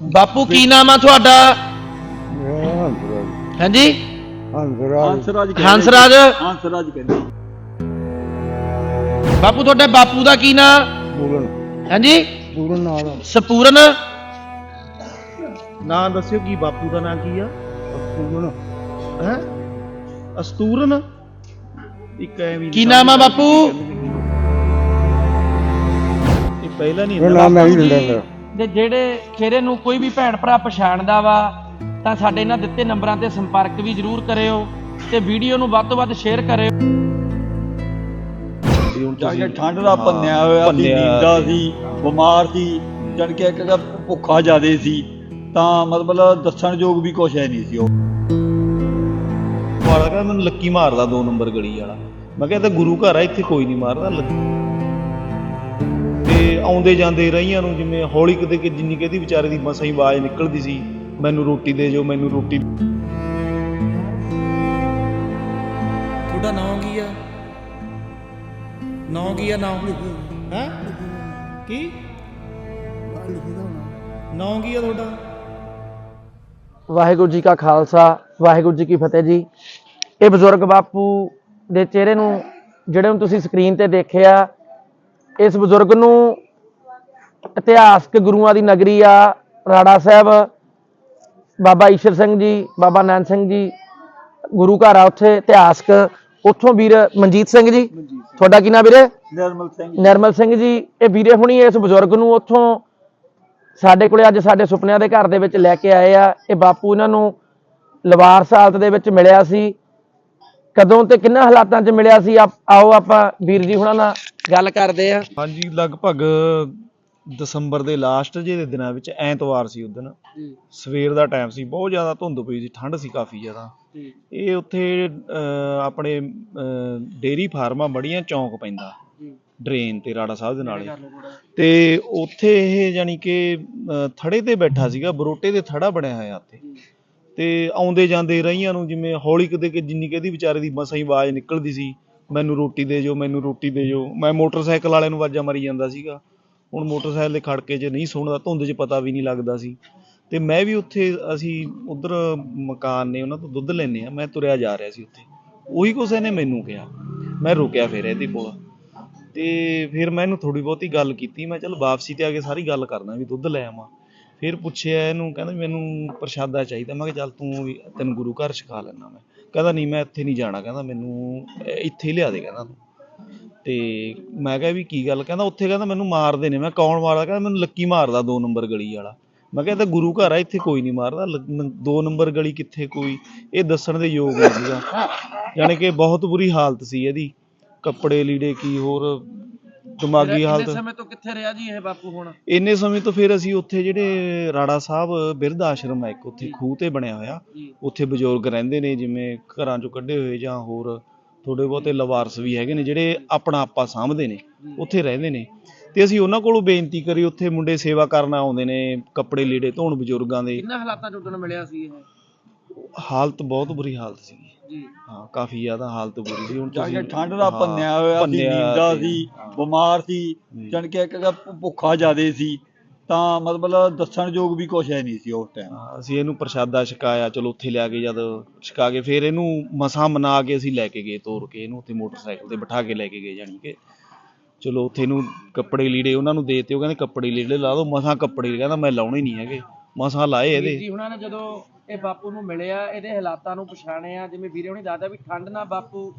ਬਾਪੂ ਕੀ ਨਾਮ ਆ ਤੁਹਾਡਾ? ਹਾਂਜੀ? ਹੰਸਰਾਜ ਹੰਸਰਾਜ ਹੰਸਰਾਜ? ਹੰਸਰਾਜ ਕਹਿੰਦੇ। ਬਾਪੂ ਤੁਹਾਡੇ ਬਾਪੂ ਦਾ ਕੀ ਨਾਮ ਪੂਰਨ। ਹਾਂਜੀ? ਪੂਰਨ ਨਾਲ ਸਪੂਰਨ? ਨਾਂ ਦੱਸਿਓ ਕੀ ਬਾਪੂ ਦਾ ਨਾਂ ਕੀ ਆ? ਪੂਰਨ ਹੈ? ਅਸਤੂਰਨ? ਇੱਕ ਐਵੇਂ ਕੀ ਨਾਮ ਆ ਬਾਪੂ? ਇਹ ਪਹਿਲਾਂ ਨਹੀਂ ਨਾਮ ਮੈਂ ਹੀ ਤੇ ਜਿਹੜੇ ਖੇਰੇ ਨੂੰ ਕੋਈ ਵੀ ਭੈਣ ਭਰਾ ਪਛਾਣਦਾ ਵਾ ਤਾਂ ਸਾਡੇ ਇਹਨਾਂ ਦਿੱਤੇ ਨੰਬਰਾਂ ਤੇ ਸੰਪਰਕ ਵੀ ਜ਼ਰੂਰ ਕਰਿਓ ਤੇ ਵੀਡੀਓ ਨੂੰ ਵੱਧ ਤੋਂ ਵੱਧ ਸ਼ੇਅਰ ਕਰਿਓ। ਜਾ ਕੇ ਠੰਡ ਦਾ ਪੰਨਿਆ ਹੋਇਆ ਸੀ ਭੰਨਿਆ ਨੀਂਦਾ ਸੀ। ਬਿਮਾਰ ਸੀ ਜਣ ਕੇ ਇੱਕ ਭੁੱਖਾ ਜ਼ਿਆਦੇ ਸੀ ਤਾਂ ਮਤਲਬ ਦੱਸਣ ਯੋਗ ਵੀ ਕੁਛ ਹੈ ਨਹੀਂ ਸੀ ਉਹ। ਵਾਲਾ ਕਹਿੰਦਾ ਮੈਨੂੰ ਲੱਕੀ ਮਾਰਦਾ ਦੋ ਨੰਬਰ ਗਲੀ ਵਾਲਾ। ਮੈਂ ਕਿਹਾ ਇਹ ਤਾਂ ਗੁਰੂ ਘਰ ਆ ਇੱਥੇ ਕੋਈ ਨਹੀਂ ਮਾਰਦਾ ਲੱਕੀ। ਆਉਂਦੇ ਜਾਂਦੇ ਰਹੀਆਂ ਨੂੰ ਜਿਵੇਂ ਹੌਲੀ ਕਿਤੇ ਕਿ ਜਿੰਨੀ ਕਿਹਦੀ ਵਿਚਾਰੇ ਦੀ ਮਸਾਂ ਹੀ ਆਵਾਜ਼ ਨਿਕਲਦੀ ਸੀ ਮੈਨੂੰ ਰੋਟੀ ਦੇ ਜੋ ਮੈਨੂੰ ਰੋਟੀ ਤੁਹਾਡਾ ਨਾਮ ਕੀ ਆ? ਨਾਮ ਕੀ ਆ ਨਾਮ ਹੈ? ਕੀ? ਨਾਮ ਕੀ ਆ ਤੁਹਾਡਾ? ਵਾਹਿਗੁਰੂ ਜੀ ਕਾ ਖਾਲਸਾ ਵਾਹਿਗੁਰੂ ਜੀ ਕੀ ਫਤਿਹ ਜੀ। ਇਹ ਬਜ਼ੁਰਗ ਬਾਪੂ ਦੇ ਚਿਹਰੇ ਨੂੰ ਜਿਹੜੇ ਨੂੰ ਤੁਸੀਂ ਸਕਰੀਨ ਤੇ ਦੇਖਿਆ ਇਸ ਬਜ਼ੁਰਗ ਨੂੰ ਇਤਿਹਾਸਕ ਗੁਰੂਆਂ ਦੀ ਨਗਰੀ ਆ ਰਾੜਾ ਸਾਹਿਬ ਬਾਬਾ ਈਸ਼ਰ ਸਿੰਘ ਜੀ ਬਾਬਾ ਨਾਨਕ ਸਿੰਘ ਜੀ ਗੁਰੂ ਘਰ ਆ ਉੱਥੇ ਇਤਿਹਾਸਕ। ਉੱਥੋਂ ਵੀਰ ਮਨਜੀਤ ਸਿੰਘ ਜੀ। ਤੁਹਾਡਾ ਕੀ ਨਾਮ ਵੀਰੇ? ਨਿਰਮਲ ਸਿੰਘ ਨਿਰਮਲ ਸਿੰਘ ਜੀ ਇਹ ਵੀਰੇ ਹੁਣੀ ਇਸ ਬਜ਼ੁਰਗ ਨੂੰ ਉੱਥੋਂ ਸਾਡੇ ਕੋਲੇ ਅੱਜ ਸਾਡੇ ਸੁਪਨਿਆਂ ਦੇ ਘਰ ਦੇ ਵਿੱਚ ਲੈ ਕੇ ਆਏ ਆ। ਇਹ ਬਾਪੂ ਇਹਨਾਂ ਨੂੰ ਲਵਾਰਸ ਹਾਲਤ ਦੇ ਵਿੱਚ ਮਿਲਿਆ ਸੀ। ਕਦੋਂ ਤੇ ਕਿੰਨਾ ਹਾਲਾਤਾਂ 'ਚ ਮਿਲਿਆ ਸੀ? ਆਪ- ਆਓ ਆਪਾਂ ਵੀਰ ਜੀ ਹੁਣਾਂ ਨਾਲ ਗੱਲ ਕਰਦੇ ਆ ਹਾਂਜੀ ਲਗਭਗ ਦਸੰਬਰ ਦੇ ਲਾਸਟ ਜੇ ਦੇ ਦਿਨਾਂ ਵਿੱਚ ਐਤਵਾਰ ਸੀ ਉਸ ਦਿਨ। ਸਵੇਰ ਦਾ ਟਾਈਮ ਸੀ ਬਹੁਤ ਜ਼ਿਆਦਾ ਧੁੰਦ ਪਈ ਸੀ ਠੰਡ ਸੀ ਕਾਫੀ ਜ਼ਿਆਦਾ। ਇਹ ਉੱਥੇ ਅਹ, ਆਪਣੇ ਡੇਰੀ ਫਾਰਮਾਂ ਬੜੀਆਂ ਚੌਂਕ ਪੈਂਦਾ। ਡਰੇਨ ਤੇ ਰਾੜਾ ਸਾਹਿਬ ਦੇ ਨਾਲੇ ਤੇ ਉੱਥੇ ਇਹ ਜਾਨੀ ਕਿ ਅਹ, ਥੜੇ ਤੇ ਬੈਠਾ ਸੀਗਾ ਬਰੋਟੇ ਦੇ ਥੜਾ ਬਣਿਆ ਹੋਇਆ ਉੱਥੇ। ਤੇ ਆਉਂਦੇ ਜਾਂਦੇ ਰਹੀਆਂ ਨੂੰ ਜਿਵੇਂ ਹੌਲੀ ਕਿਤੇ ਕਿ ਜਿੰਨੀ ਕਿਹਦੀ ਵਿਚਾਰੇ ਦੀ ਮਸਾਂ ਹੀ ਆਵਾਜ਼ ਨਿਕਲਦੀ ਸੀ, ਮੈਨੂੰ ਰੋਟੀ ਦੇ ਜੋ ਮੈਨੂੰ ਰੋਟੀ ਦੇ ਜੋ ਮੈਂ ਮੋਟਰਸਾਈਕਲ ਵਾਲੇ ਨੂੰ ਆਵਾਜ਼ਾਂ ਮਾਰੀ ਜਾਂਦਾ ਸੀਗਾ। ਹੁਣ ਮੋਟਰਸਾਈਕਲ ਦੇ ਖੜਕੇ 'ਚ ਨਹੀਂ ਸੁਣਦਾ, ਧੁੰਦ 'ਚ ਪਤਾ ਵੀ ਨਹੀਂ ਲੱਗਦਾ ਸੀ। ਤੇ ਮੈਂ ਵੀ ਉੱਥੇ ਅਸੀਂ ਉਧਰ ਮਕਾਨ ਨੇ ਉਹਨਾਂ ਤੋਂ ਦੁੱਧ ਲੈਨੇ ਆ ਮੈਂ ਤੁਰਿਆ ਜਾ ਰਿਹਾ ਸੀ ਉੱਥੇ। ਉਹੀ ਕੁਛ ਇਹਨੇ ਮੈਨੂੰ ਕਿਹਾ। ਮੈਂ ਰੁਕਿਆ ਫਿਰ ਇਹਦੇ ਕੋਲ। ਤੇ ਫਿਰ ਮੈਂ ਇਹਨੂੰ ਥੋੜੀ ਬਹੁਤੀ ਗੱਲ ਕੀਤੀ। ਮੈਂ ਚਲ ਵਾਪਸੀ ਤੇ ਆ ਕੇ ਸਾਰੀ ਗੱਲ ਕਰਦਾ ਵੀ ਦੁੱਧ ਲੈ ਆਵਾਂ। ਫਿਰ ਪੁੱਛਿਆ ਇਹਨੂੰ, ਕਹਿੰਦਾ ਮੈਨੂੰ ਪ੍ਰਸ਼ਾਦਾ ਚਾਹੀਦਾ। ਮੈਂ ਕਿਹਾ, ਚੱਲ ਤੂੰ ਵੀ ਤੈਨੂੰ ਗੁਰੂ ਘਰ ਛਕਾ ਲੈਣਾ ਮੈਂ। ਕਹਿੰਦਾ, ਨਹੀਂ, ਮੈਂ ਇੱਥੇ ਨਹੀਂ ਜਾਣਾ। ਕਹਿੰਦਾ, ਮੈਨੂੰ ਇੱਥੇ ਹੀ ਲਿਆ ਦੇ, ਕਹਿੰਦਾ ਤੂੰ। ਤੇ ਮੈਂ ਕਿਹਾ ਵੀ ਕੀ ਗੱਲ? ਕਹਿੰਦਾ, ਉੱਥੇ ਕਹਿੰਦਾ, ਮੈਨੂੰ ਮਾਰਦੇ ਨੇ। ਮੈਂ ਕੌਣ ਮਾਰਦਾ? ਕਹਿੰਦਾ, ਮੈਨੂੰ ਲੱਕੀ ਮਾਰਦਾ ਦੋ ਨੰਬਰ ਗਲੀ ਵਾਲਾ। ਮੈਂ ਕਿਹਾ, ਇਹ ਤਾਂ ਗੁਰੂ ਘਰ ਆ, ਇੱਥੇ ਕੋਈ ਨਹੀਂ ਮਾਰਦਾ। ਲ- ਦੋ ਨੰਬਰ ਗਲੀ ਕਿੱਥੇ ਕੋਈ? ਇਹ ਦੱਸਣ ਦੇ ਯੋਗ ਨਹੀਂ ਸੀਗਾ ਯਾਨੀ ਕਿ ਬਹੁਤ ਬੁਰੀ ਹਾਲਤ ਸੀ ਇਹਦੀ। ਕੱਪੜੇ ਲੀੜੇ ਕੀ ਹੋਰ ਦਿਮਾਗੀ ਹਾਲਤ। ਸਮੇਂ ਤੋਂ ਕਿੱਥੇ ਰਿਹਾ ਜੀ ਇਹ ਬਾਪੂ ਹੁਣ? ਇੰਨੇ ਸਮੇਂ ਤੋਂ ਫਿਰ ਅਸੀਂ ਉੱਥੇ ਜਿਹੜੇ ਰਾੜਾ ਸਾਹਿਬ ਬਿਰਧ ਆਸ਼ਰਮ ਹੈ ਇੱਕ ਉੱਥੇ ਖੂਹ ਤੇ ਬਣਿਆ ਹੋਇਆ। ਉੱਥੇ ਬਜ਼ੁਰਗ ਰਹਿੰਦੇ ਨੇ ਜਿਵੇਂ ਘਰਾਂ ਚੋਂ ਕੱਢੇ ਹੋਏ ਜਾਂ ਹੋਰ ਥੋੜੇ ਬਹੁਤੇ ਲਵਾਰਸ ਵੀ ਹੈਗੇ ਨੇ ਜਿਹੜੇ ਆਪਣਾ ਆਪਾ ਸਾਂਭਦੇ ਨੇ ਉੱਥੇ ਰਹਿੰਦੇ ਨੇ। ਤੇ ਅਸੀਂ ਉਹਨਾਂ ਕੋਲੋਂ ਬੇਨਤੀ ਕਰੀ ਉੱਥੇ ਮੁੰਡੇ ਸੇਵਾ ਕਰਨ ਆਉਂਦੇ ਨੇ ਕੱਪੜੇ ਲੀੜੇ ਧੋਣ ਬਜ਼ੁਰਗਾਂ ਦੇ। ਕਿੰਨਾ ਹਾਲਾਤਾਂ 'ਚ ਉਦੋਂ ਮਿਲਿਆ ਸੀ ਇਹ? ਹਾਲਤ ਬਹੁਤ ਬੁਰੀ ਹਾਲਤ ਸੀ। ਜੀ। ਹਾਂ ਕਾਫੀ ਜ਼ਿਆਦਾ ਹਾਲਤ ਬੁਰੀ ਸੀ। ਹੁਣ ਜਾ ਕੇ ਤੁਸੀਂ ਠੰਡ ਦਾ ਹਾਂ, ਪੰਨਿਆ ਹੋਇਆ ਸੀ ਭੰਨਿਆ ਨੀਂਦਾ ਸੀ ਹਾਂ। ਬਿਮਾਰ ਸੀ ਜਣ ਕੇ ਇੱਕ ਭੁੱਖਾ ਜ਼ਿਆਦੇ ਸੀ। ਤਾਂ ਮਤਲਬ ਦੱਸਣ ਯੋਗ ਵੀ ਕੁਛ ਹੈ ਨਹੀਂ ਸੀ ਉਸ ਟਾਈਮ ਹਾਂ, ਅਸੀਂ ਇਹਨੂੰ ਪ੍ਰਸ਼ਾਦਾ ਛਕਾਇਆ ਚਲੋ ਉੱਥੇ ਲਿਆ ਕੇ ਜਦ ਛਕਾ ਕੇ ਫਿਰ ਇਹਨੂੰ ਮਸਾਂ ਮਨਾ ਕੇ ਅਸੀਂ ਲੈ ਕੇ ਗਏ ਤੋਰ ਕੇ ਇਹਨੂੰ ਉੱਥੇ ਮੋਟਰਸਾਈਕਲ ਤੇ ਬਿਠਾ ਕੇ ਲੈ ਕੇ ਗਏ ਜਾਣੀ ਕਿ ਚਲੋ ਉੱਥੇ ਇਹਨੂੰ ਕੱਪੜੇ ਲੀੜੇ ਉਹਨਾਂ ਨੂੰ ਦੇਤੇ ਉਹ ਕਹਿੰਦੇ ਕੱਪੜੇ ਲੀੜੇ ਲਾ ਦਿਓ ਮਸਾਂ ਕੱਪੜੇ ਕਹਿੰਦਾ ਮੈਂ ਲਾਉਣੇ ਨਹੀਂ ਹੈਗੇ। ਮਸਾਂ ਲਾਏ ਵੀਰ ਇਹਦੇ ਹੁਣਾਂ ਨੇ ਜਦੋਂ ਇਹ ਬਾਪੂ ਨੂੰ ਮਿਲਿਆ, ਇਹਦੇ ਹਾਲਾਤਾਂ ਨੂੰ ਪਛਾਣਿਆ, ਜਿਵੇਂ ਵੀਰੇ ਹੁਣੀ ਦੱਸਦਾ ਵੀ ਠੰਡ ਨਾਲ ਬਾਪੂ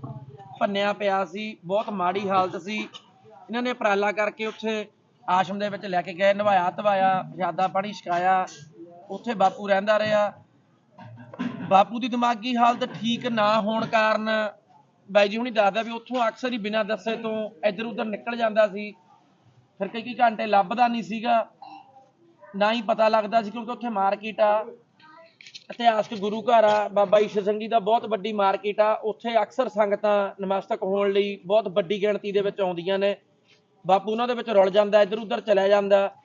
ਭੰਨਿਆ ਪਿਆ ਸੀ, ਬਹੁਤ ਮਾੜੀ ਹਾਲਤ ਸੀ। ਇਹਨਾਂ ਨੇ ਉਪਰਾਲਾ ਕਰਕੇ ਉੱਥੇ ਆਸ਼ਰਮ ਦੇ ਵਿੱਚ ਲੈ ਕੇ ਗਏ, ਨਵਾਇਆ, ਧਵਾਇਆ, ਪ੍ਰਸ਼ਾਦਾ ਪਾਣੀ ਛਕਾਇਆ, ਉੱਥੇ ਬਾਪੂ ਰਹਿੰਦਾ ਰਿਹਾ। ਬਾਪੂ ਦੀ ਦਿਮਾਗੀ ਹਾਲਤ ਠੀਕ ਨਾ ਹੋਣ ਕਾਰਨ ਬਾਈ ਜੀ ਹੁਣੀ ਦੱਸਦਾ ਵੀ ਉੱਥੋਂ ਅਕਸਰ ਹੀ ਬਿਨਾਂ ਦੱਸੇ ਤੋਂ ਇੱਧਰ ਉੱਧਰ ਨਿਕਲ ਜਾਂਦਾ ਸੀ। ਫਿਰ ਕਈ ਕਈ ਘੰਟੇ ਲੱਭਦਾ ਨਹੀਂ ਸੀਗਾ। ਨਾ ਹੀ ਪਤਾ ਲੱਗਦਾ ਸੀ ਕਿਉਂਕਿ ਉੱਥੇ ਮਾਰਕੀਟ ਆ। ਇਤਿਹਾਸਕ ਗੁਰੂ ਘਰ ਆ, ਬਾਬਾ ਈਸ਼ਰ ਸਿੰਘ ਜੀ ਦਾ ਬਹੁਤ ਵੱਡੀ ਮਾਰਕੀਟ ਆ। ਉੱਥੇ ਅਕਸਰ ਸੰਗਤਾਂ ਨਮਸਤਕ ਹੋਣ ਲਈ ਬਹੁਤ ਵੱਡੀ ਗਿਣਤੀ ਦੇ ਵਿੱਚ ਆਉਂਦੀਆਂ ਨੇ। ਬਾਪੂ ਉਹਨਾਂ ਦੇ ਵਿੱਚ ਰੁਲ ਜਾਂਦਾ ਇੱਧਰ ਉੱਧਰ ਚਲਿਆ ਜਾਂਦਾ।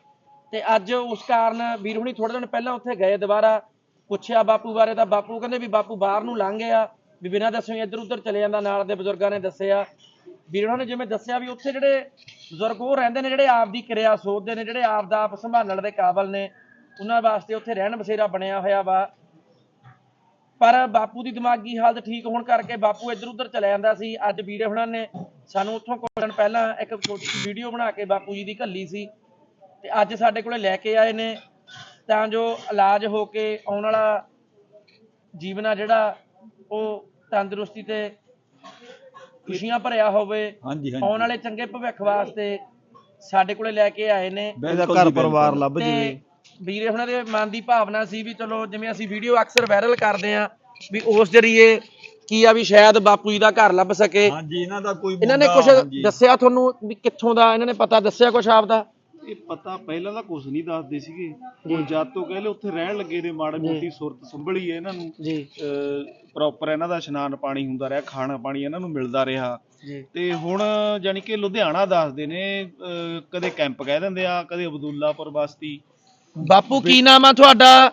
ਤੇ ਅੱਜ ਉਸ ਕਾਰਨ ਵੀਰ ਹੁਣੀ ਥੋੜੇ ਦਿਨ ਪਹਿਲਾਂ ਉੱਥੇ ਗਏ ਦੁਬਾਰਾ। ਪੁੱਛਿਆ ਬਾਪੂ ਬਾਰੇ ਤਾਂ ਬਾਪੂ ਕਹਿੰਦੇ ਵੀ ਬਾਪੂ ਬਾਹਰ ਨੂੰ ਲੰਘ ਗਿਆ। ਵੀ ਬਿਨਾਂ ਦੱਸੇ ਇੱਧਰ ਉੱਧਰ ਚਲੇ ਜਾਂਦਾ, ਨਾਲ ਦੇ ਬਜ਼ੁਰਗਾਂ ਨੇ ਦੱਸਿਆ। ਵੀਰ ਉਹਨਾਂ ਨੇ ਜਿਵੇਂ ਦੱਸਿਆ ਵੀ ਉੱਥੇ ਜਿਹੜੇ ਬਜ਼ੁਰਗ ਉਹ ਰਹਿੰਦੇ ਨੇ ਜਿਹੜੇ ਆਪ ਦੀ ਕਿਰਿਆ ਸੋਚਦੇ ਨੇ, ਜਿਹੜੇ ਆਪ ਦਾ ਆਪ ਸੰਭਾਲਣ ਦੇ ਕਾਬਲ ਨੇ, ਉਹਨਾਂ ਵਾਸਤੇ ਉੱਥੇ ਰਹਿਣ ਬਸੇਰਾ ਬਣਿਆ ਹੋਇਆ ਵਾ। ਪਰ ਬਾਪੂ ਦੀ ਦਿਮਾਗੀ ਹਾਲਤ ਠੀਕ ਹੋਣ ਕਰਕੇ ਬਾਪੂ ਇੱਧਰ ਉੱਧਰ ਚਲੇ ਜਾਂਦਾ ਸੀ। ਅੱਜ ਵੀਰੇ ਹੁਣਾਂ ਨੇ ਸਾਨੂੰ ਉੱਥੋਂ ਕੁਝ ਦਿਨ ਪਹਿਲਾਂ ਇੱਕ ਛੋਟੀ ਵੀਡੀਓ ਬਣਾ ਕੇ ਬਾਪੂ ਜੀ ਦੀ ਘੱਲੀ ਸੀ ਤੇ ਅੱਜ ਸਾਡੇ ਕੋਲੇ ਲੈ ਕੇ ਆਏ ਨੇ। ਤਾਂ ਜੋ ਇਲਾਜ ਹੋ ਕੇ ਆਉਣ ਵਾਲਾ ਜੀਵਨ ਆ ਜਿਹੜਾ, ਉਹ ਤੰਦਰੁਸਤੀ ਤੇ ਖੁਸ਼ੀਆਂ ਭਰਿਆ ਹੋਵੇ ਹਾਂਜੀ ਆਉਣ ਵਾਲੇ ਚੰਗੇ ਭਵਿੱਖ ਵਾਸਤੇ ਸਾਡੇ ਕੋਲੇ ਲੈ ਕੇ ਆਏ ਨੇ। ਇਹਦਾ ਘਰ ਪਰਿਵਾਰ। ਲੱਭ ਜਵੇ। ਵੀਰੇ ਹੁਣਾਂ ਦੇ ਮਨ ਦੀ ਭਾਵਨਾ ਸੀ ਵੀ ਚਲੋ ਜਿਵੇਂ ਅਸੀਂ ਵੀਡੀਓ ਅਕਸਰ ਵਾਇਰਲ ਕਰਦੇ ਆ ਵੀ ਉਸ ਜਰੀਏ ਕੀ ਆ ਵੀ ਸ਼ਾਇਦ ਬਾਪੂ ਜੀ ਦਾ ਘਰ ਲੱਭ ਸਕੇ। ਹਾਂਜੀ ਇਹਨਾਂ ਦਾ ਕੋਈ ਇਹਨਾਂ ਨੇ ਕੁਝ। ਦੱਸਿਆ ਤੁਹਾਨੂੰ ਵੀ ਕਿੱਥੋਂ ਦਾ ਇਹਨਾਂ ਨੇ ਪਤਾ ਦੱਸਿਆ ਕੁਝ ਆਪਦਾ? ਇਹ ਪਤਾ ਪਹਿਲਾਂ ਤਾਂ ਕੁਝ ਨਹੀਂ ਦੱਸਦੇ ਸੀਗੇ। ਹੁਣ ਜਦ ਤੋਂ ਕਹਿੰਦੇ ਉੱਥੇ ਰਹਿਣ ਲੱਗੇ ਨੇ ਮਾੜੀ ਮੋਟੀ ਸੁਰਤ ਸੰਭਲੀ ਹੈ ਇਹਨਾਂ ਨੂੰ। ਜੀ। ਪ੍ਰੋਪਰ ਇਹਨਾਂ ਦਾ ਇਸ਼ਨਾਨ ਪਾਣੀ ਹੁੰਦਾ ਰਿਹਾ ਖਾਣਾ ਪਾਣੀ ਇਹਨਾਂ ਨੂੰ ਮਿਲਦਾ ਰਿਹਾ। ਜੀ। ਤੇ ਹੁਣ ਜਾਨੀ ਕਿ ਲੁਧਿਆਣਾ ਦੱਸਦੇ ਨੇ ਕਦੇ ਕੈਂਪ ਕਹਿ ਦਿੰਦੇ ਆ ਕਦੇ ਅਬਦੁੱਲਾਪੁਰ ਬਸਤੀ। ਬਾਪੂ ਕੀ ਨਾਮ ਆ ਤੁਹਾਡਾ?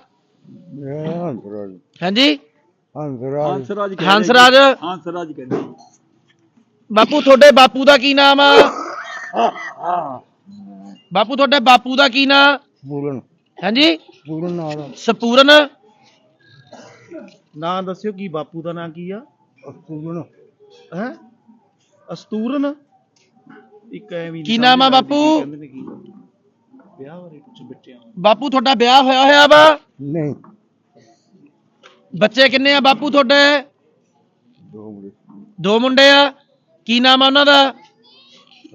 ਹਾਂਜੀ? ਹੰਸਰਾਜ। ਹੰਸਰਾਜ ਹੰਸਰਾਜ। ਹੰਸਰਾਜ ਕਹਿੰਦੇ। ਬਾਪੂ ਤੁਹਾਡੇ ਬਾਪੂ ਦਾ ਕੀ ਨਾਮ ਆ? ਬਾਪੂ ਤੁਹਾਡੇ ਬਾਪੂ ਦਾ ਕੀ ਨਾਮ ਪੂਰਨ। ਹਾਂਜੀ? ਪੂਰਨ ਨਾਲ। ਸਪੂਰਨ? ਨਾਂ ਦੱਸਿਓ ਕੀ ਬਾਪੂ ਦਾ ਨਾਂ ਕੀ ਆ? ਪੂਰਨ ਹੈ? ਅਸਤੂਰਨ? ਇੱਕ ਐਵੇਂ ਕੀ ਨਾਮ ਆ ਬਾਪੂ? ਕਹਿੰਦੇ ਨੇ ਕੀ। ਵਿਆਹ ਬਾਰੇ ਕੁਝ ਬੱਚਿਆਂ ਬਾਪੂ ਤੁਹਾਡਾ ਵਿਆਹ ਹੋਇਆ ਹੋਇਆ ਵਾ? ਨਹੀਂ। ਬੱਚੇ ਕਿੰਨੇ ਆ ਬਾਪੂ ਤੁਹਾਡੇ? ਦੋ ਮੁੰਡੇ। ਦੋ ਮੁੰਡੇ ਆ। ਕੀ ਨਾਮ ਆ ਉਹਨਾਂ ਦਾ?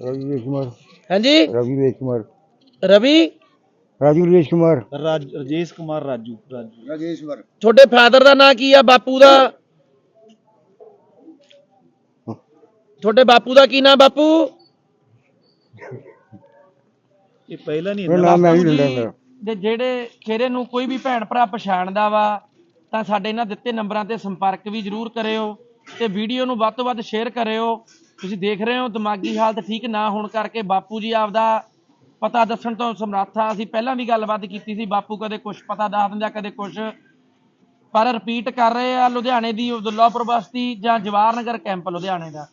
ਰਵੀ ਕੁਮਾਰ। ਹਾਂਜੀ? ਰਵੀ ਰੇਸ਼ ਕੁਮਾਰ। ਰਵੀ? ਰਾਜੂ ਰੇਸ਼ ਕੁਮਾਰ। ਰਾਜ ਰਜੇਸ਼ ਕੁਮਾਰ ਰਾਜੂ ਰਾਜੂ। ਰਾਜੇਸ਼ਵਰ ਤੁਹਾਡੇ ਫਾਦਰ ਦਾ ਨਾਂ ਕੀ ਆ? ਬਾਪੂ ਦਾ? ਤੁਹਾਡੇ ਬਾਪੂ ਦਾ ਕੀ ਨਾਮ ਬਾਪੂ? ਇਹ ਪਹਿਲਾਂ ਨਹੀਂ ਇਹ ਨਾਮ ਮੈਂ ਹੀ ਦਿੰਦਾ ਮੇਰਾ ਜਿਹੜੇ ਖੇਰੇ ਨੂੰ ਕੋਈ ਵੀ ਭੈਣ ਭਰਾ ਪਛਾਣਦਾ ਵਾ ਤਾਂ ਸਾਡੇ ਇਹਨਾਂ ਦਿੱਤੇ ਨੰਬਰਾਂ ਤੇ ਸੰਪਰਕ ਵੀ ਜ਼ਰੂਰ ਕਰਿਓ ਤੇ ਵੀਡੀਓ ਨੂੰ ਵੱਧ ਤੋਂ ਵੱਧ ਸ਼ੇਅਰ ਕਰਿਓ। ਤੁਸੀਂ ਦੇਖ ਰਹੇ ਹੋ, ਦਿਮਾਗੀ ਹਾਲਤ ਠੀਕ ਨਾ ਹੋਣ ਕਰਕੇ ਬਾਪੂ ਜੀ ਆਪਦਾ ਪਤਾ ਦੱਸਣ ਤੋਂ ਸਮਰੱਥ ਆ ਅਸੀਂ ਪਹਿਲਾਂ ਵੀ ਗੱਲਬਾਤ ਕੀਤੀ ਸੀ, ਬਾਪੂ ਕਦੇ ਕੁਝ ਪਤਾ ਦੱਸ ਦਿੰਦਾ, ਕਦੇ ਕੁਝ ਪਰ ਰਿਪੀਟ ਕਰ ਰਹੇ ਆ ਲੁਧਿਆਣੇ ਦੀ ਅਬਦੁੱਲਾਪੁਰ ਬਸਤੀ ਜਾਂ ਜਵਾਹਰਨਗਰ ਕੈਂਪ ਲੁਧਿਆਣੇ ਦਾ।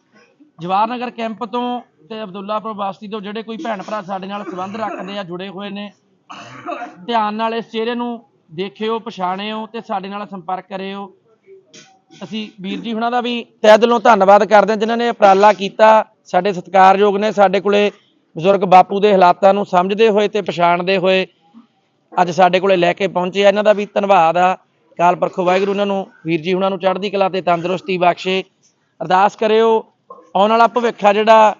ਜਵਾਹਰਨਗਰ ਕੈਂਪ ਤੋਂ ਤੇ ਅਬਦੁੱਲਾਪੁਰ ਬਸਤੀ ਤੋਂ ਜਿਹੜੇ ਕੋਈ ਭੈਣ ਭਰਾ ਸਾਡੇ ਨਾਲ ਸੰਬੰਧ ਰੱਖਦੇ ਆ, ਜੁੜੇ ਹੋਏ ਨੇ, ਧਿਆਨ ਨਾਲ ਇਸ ਚਿਹਰੇ ਨੂੰ ਦੇਖਿਓ, ਪਛਾਣਿਓ ਤੇ ਸਾਡੇ ਨਾਲ ਸੰਪਰਕ ਕਰਿਓ। ਅਸੀਂ ਵੀਰ ਜੀ ਹੁਣਾਂ ਦਾ ਵੀ ਤਹਿ ਦਿਲੋਂ ਧੰਨਵਾਦ ਕਰਦੇ ਹਾਂ ਜਿਨ੍ਹਾਂ ਨੇ ਉਪਰਾਲਾ ਕੀਤਾ। ਸਾਡੇ ਸਤਿਕਾਰਯੋਗ ਨੇ ਸਾਡੇ ਕੋਲੇ ਬਜ਼ੁਰਗ ਬਾਪੂ ਦੇ ਹਾਲਾਤਾਂ ਨੂੰ ਸਮਝਦੇ ਹੋਏ ਤੇ ਪਛਾਣਦੇ ਹੋਏ ਅੱਜ ਸਾਡੇ ਕੋਲੇ ਲੈ ਕੇ ਪਹੁੰਚੇ ਆ। ਇਹਨਾਂ ਦਾ ਵੀ ਧੰਨਵਾਦ ਆ। ਕਾਲ ਪੁਰਖ ਵਾਹਿਗੁਰੂ ਇਹਨਾਂ ਨੂੰ ਵੀਰ ਜੀ ਹੁਣਾਂ ਨੂੰ ਚੜ੍ਹਦੀ ਕਲਾ ਤੇ ਤੰਦਰੁਸਤੀ ਬਖਸ਼ੇ। ਅਰਦਾਸ ਕਰਿਓ ਆਉਣ ਵਾਲਾ ਭਵਿੱਖ ਆ ਜਿਹੜਾ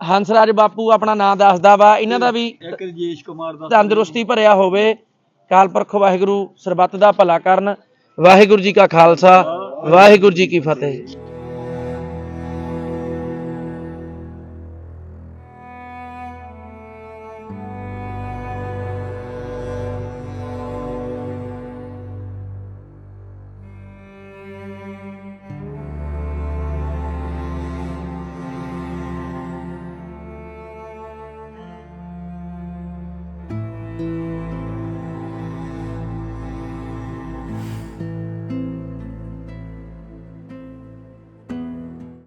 ਹੰਸਰਾਜ ਬਾਪੂ ਆਪਣਾ ਨਾਂ ਦੱਸਦਾ ਵਾ ਇਹਨਾਂ ਦਾ ਵੀ ਇੱਕ ਰਜੇਸ਼ ਕੁਮਾਰ ਦਾ ਤੰਦਰੁਸਤੀ ਭਰਿਆ ਹੋਵੇ। ਕਾਲ ਪੁਰਖ ਵਾਹਿਗੁਰੂ ਸਰਬੱਤ ਦਾ ਭਲਾ ਕਰਨ। ਵਾਹਿਗੁਰੂ ਜੀ ਕਾ ਖਾਲਸਾ। ਵਾਹਿਗੁਰੂ ਜੀ ਕੀ ਫਤਿਹ।